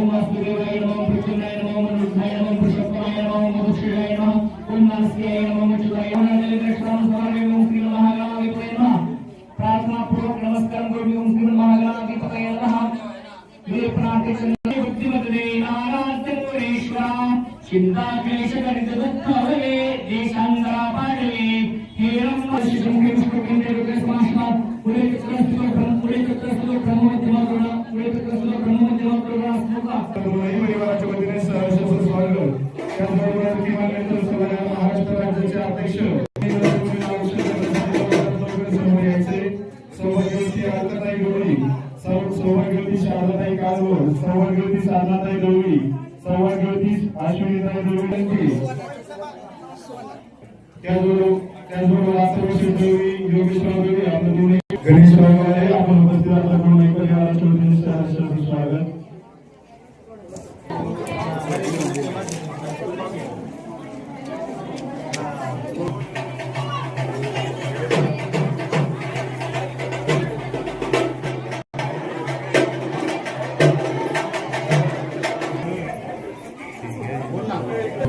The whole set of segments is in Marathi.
ఓం వాసుదేవాయ నమః పృథ్వీనాయ ప్రార్థనా పూర్వక నమస్కారం शारदाताई कालवड सौभाग्यवती साधनाताई गवळी देवी अश्विनीताई गवळी त्याचबरोबर त्याचबरोबर आसवर्षी दोन्ही गणेश आपण उपस्थित असल्या तरुणाई स्वागत.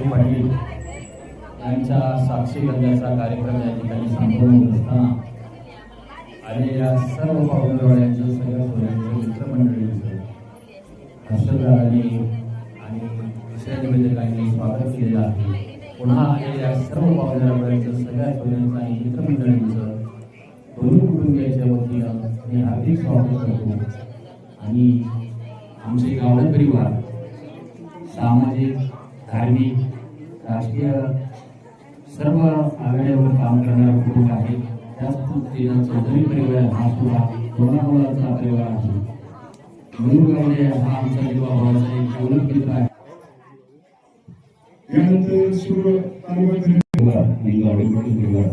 वतीने पाटील यांच्या साक्षी गंधाचा कार्यक्रम या ठिकाणी संपन्न होत. असताना आलेल्या सर्व पाहुणेवाड्यांचं सगळ्या सोयऱ्यांचं मित्रमंडळींचं हर्षदारांनी आणि विषय निवेदकांनी स्वागत केलेलं आहे. पुन्हा आलेल्या सर्व पाहुणेवाड्यांचं सगळ्या सोयऱ्यांचं आणि मित्रमंडळींचं दोन्ही कुटुंबियाच्या वतीनं मी हार्दिक स्वागत करतो. आणि आमचे गावडे परिवार सामाजिक धार्मिक राजकीय सर्व आघाड्यावर काम करणारा कुटुंब आहे. त्याच चौधरी परिवार हा सुद्धा कोणाकोणाचा परिवार आहे. म्हणून गावडे हा आमचा युवा भावाचा एक आहे. यानंतर सुरू परिवार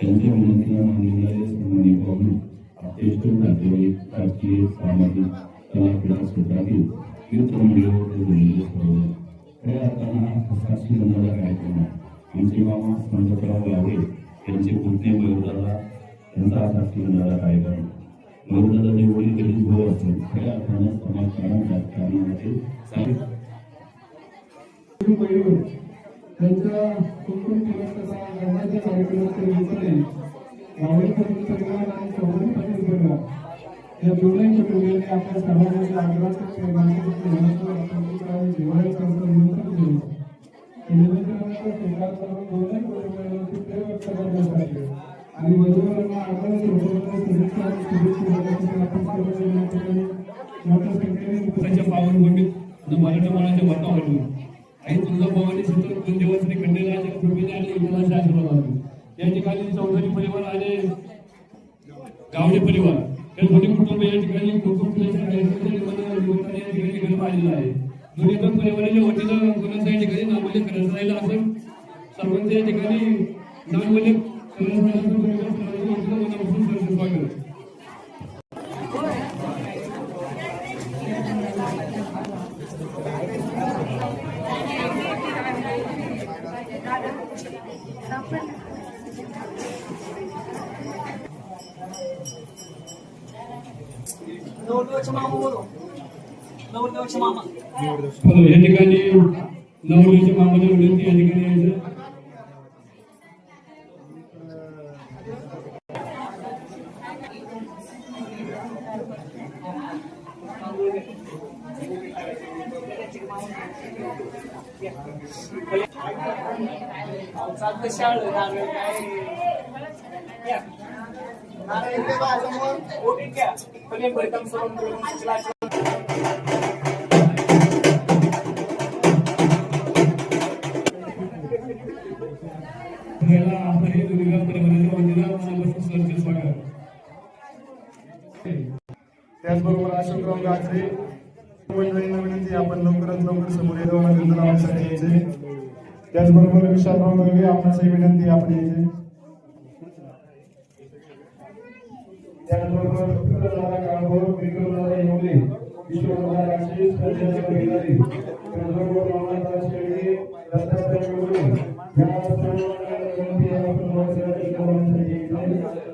त्यांच्या सन्मानी पाहून नातेवाईक राजकीय सामाजिक कला क्रीडा क्षेत्रातील मित्रमंडळी खऱ्या अर्थानं हा साक्षी बनणारा कार्यक्रम आमचे मामा संतराव लावे त्यांचे पुतणे मयूरदादा त्यांचा हा साक्षी बनणारा कार्यक्रम मयूरदादा देवळी कधीच भाऊ असून खऱ्या अर्थानं समाजकारण राजकारणामध्ये साहित्य पैलू त्यांच्या कसा लग्नाच्या विचारले परिवार आणि चौधरी पाटील परिवार या दोन्ही कुटुंबियांनी आपल्या सर्वांच्या आग्रहाचे जिव्हाळ्यात त्यांचं निमंत्रण दिले निमंत्रणाचा स्वीकार करून दोन्ही व्यक्त आणि वधूवरांना आग्रह सोबत शुभेच्छा आणि शुभेच्छा आपण ठिकाणी मोठ्या संख्येने मराठा मुलांच्या वातावरण आणि तुळजाभवानी कुलदेवश्री खंडेराच्या कृपेने आणि आशीर्वादाने. या ठिकाणी चौधरी परिवार आणि गावडे परिवार. हे दोन्ही कुटुंब या ठिकाणी कुटुंब या ठिकाणी गणप पाहिलेलं आहे. दोन्ही पण परिवाराच्या वतीनं कोणाचा या ठिकाणी नामोल्लेख राहिला असेल सर्वांच्या या ठिकाणी नामोल्लेख करायचं राहिलं तर परिवार सर्वांच्या वतीनं मनापासून सहर्ष स्वागत नवरदेवाचे मामा बोलो नवरदेवाचे मामा हॅलो या ठिकाणी नवरीच्या मामाच्या विनंती या ठिकाणी यायचं चालतं शाळ त्याचबरोबर अशोकराव गाजरे मंडळींना विनंती आपण लवकरात लवकर समोर येतो गंध त्याचबरोबर विशालराव दळवे आपणासही विनंती आपण यायचे त्याचबरोबर विक्रमदादा काळभोर विक्रमदादा येवले ईश्वरदादा राक्षस संजयदादा बेदारी त्याचबरोबर रामदादा शेळके दत्तात्रय येवले या सर्व मंडळींना विनंती आहे, आपण लवकरात लवकर लावण्यासाठी यायचे.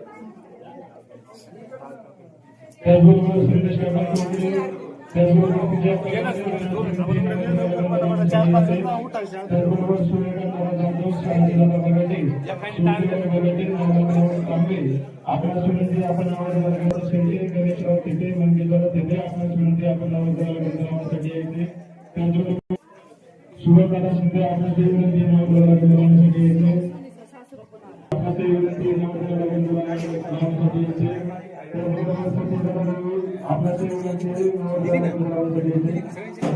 त्याचबरोबर श्रीकृष्ण त्याचबरोबर सूर्यकांत जाधव शांतीलता बगाटे सूर्यकांत बगाटे नारायणराव आपल्या सुनंदी आपण आवाज वर्गाचा शेळके गणेशराव तिथे मंगेशराव तिथे आपल्या सुनंदी आपण आवाज वर्गासाठी यायचे. शिंदे विनंती नावासाठी विनंती नावासाठी विनंती नावासाठी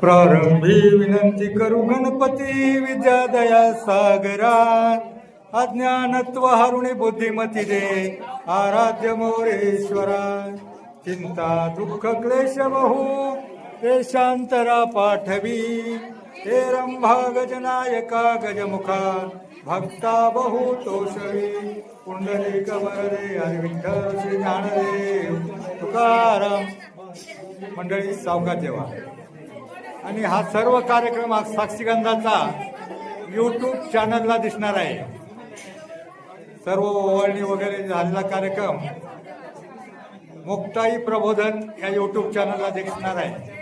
प्रारंभी विनंती करू गणपती विद्यादया सागरा अज्ञानत्व हरुणी बुद्धिमती दे. आराध्य मोरेश्वरा चिंता दुःख क्लेश बहु देशांतरा पाठवी हे रंभा गजनायका गजमुखा. भक्ता बहु तोषवी कुंडली कवरे हरी विठ्ठल श्री ज्ञानदेव तुकाराम. मंडळी सावका देवा. आणि हा सर्व कार्यक्रम हा साक्षीगंधाचा यूट्यूब चॅनलला दिसणार आहे. सर्व ओवाळणी वगैरे झालेला कार्यक्रम मुक्ताई प्रबोधन या यूट्यूब चॅनलला दिसणार आहे.